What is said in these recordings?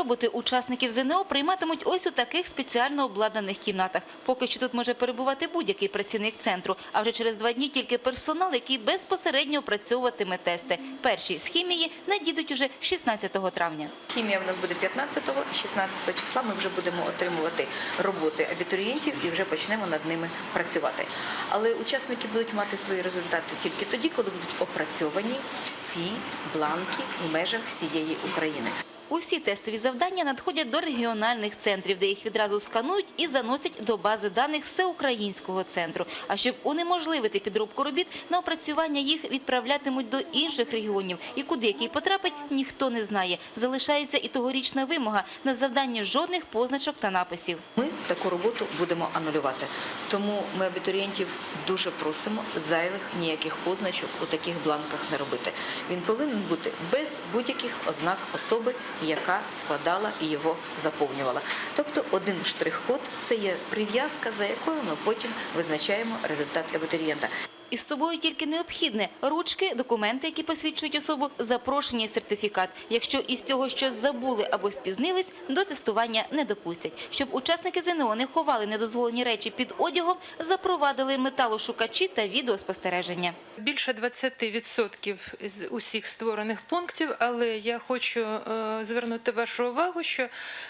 Роботи учасників ЗНО прийматимуть ось у таких спеціально обладнаних кімнатах. Поки що тут може перебувати будь-який працівник центру, а вже через два дні тільки персонал, який безпосередньо опрацьовуватиме тести. Перші з хімії надійдуть уже 16 травня. Хімія в нас буде 15-го, 16 числа ми вже будемо отримувати роботи абітурієнтів і вже почнемо над ними працювати. Але учасники будуть мати свої результати тільки тоді, коли будуть опрацьовані всі бланки в межах всієї України. Усі тестові завдання надходять до регіональних центрів, де їх відразу сканують і заносять до бази даних всеукраїнського центру. А щоб унеможливити підробку робіт, на опрацювання їх відправлятимуть до інших регіонів. І куди який потрапить, ніхто не знає. Залишається і тогорічна вимога на завданні жодних позначок та написів. Ми таку роботу будемо анулювати. Тому ми абітурієнтів дуже просимо зайвих ніяких позначок у таких бланках не робити. Він повинен бути без будь-яких ознак особи, яка складала і його заповнювала. Тобто один штрих-код це є прив'язка, за якою ми потім визначаємо результат абітурієнта. Із собою тільки необхідне – ручки, документи, які посвідчують особу, запрошення і сертифікат. Якщо із цього щось забули або спізнились, до тестування не допустять. Щоб учасники ЗНО не ховали недозволені речі під одягом, запровадили металошукачі та відеоспостереження. Більше 20% з усіх створених пунктів, але я хочу е, звернути вашу увагу, що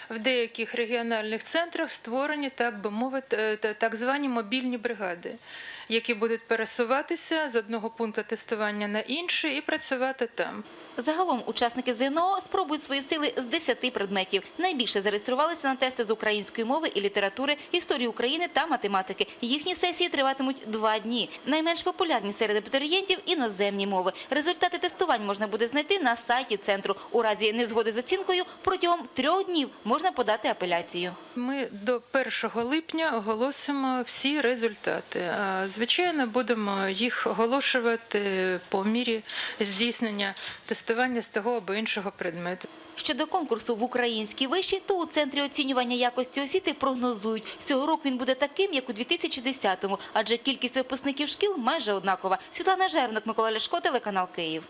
в деяких регіональних центрах створені, так би мовити, е, так звані мобільні бригади, які будуть пересуватися з одного пункту тестування на інший і працювати там. Загалом учасники ЗНО спробують свої сили з 10 предметів. Найбільше зареєструвалися на тести з української мови і літератури, історії України та математики. Їхні сесії триватимуть два дні. Найменш популярні серед абітурієнтів – іноземні мови. Результати тестувань можна буде знайти на сайті центру. У разі незгоди з оцінкою протягом трьох днів можна подати апеляцію. Ми до 1 липня оголосимо всі результати. Звичайно, будемо їх оголошувати по мірі здійснення тестування з того або іншого предмету. Щодо конкурсу в українській виші, то у Центрі оцінювання якості освіти прогнозують. Цього року він буде таким, як у 2010-му, адже кількість випускників шкіл майже однакова. Світлана Жернок, Микола Ляшко, телеканал Київ.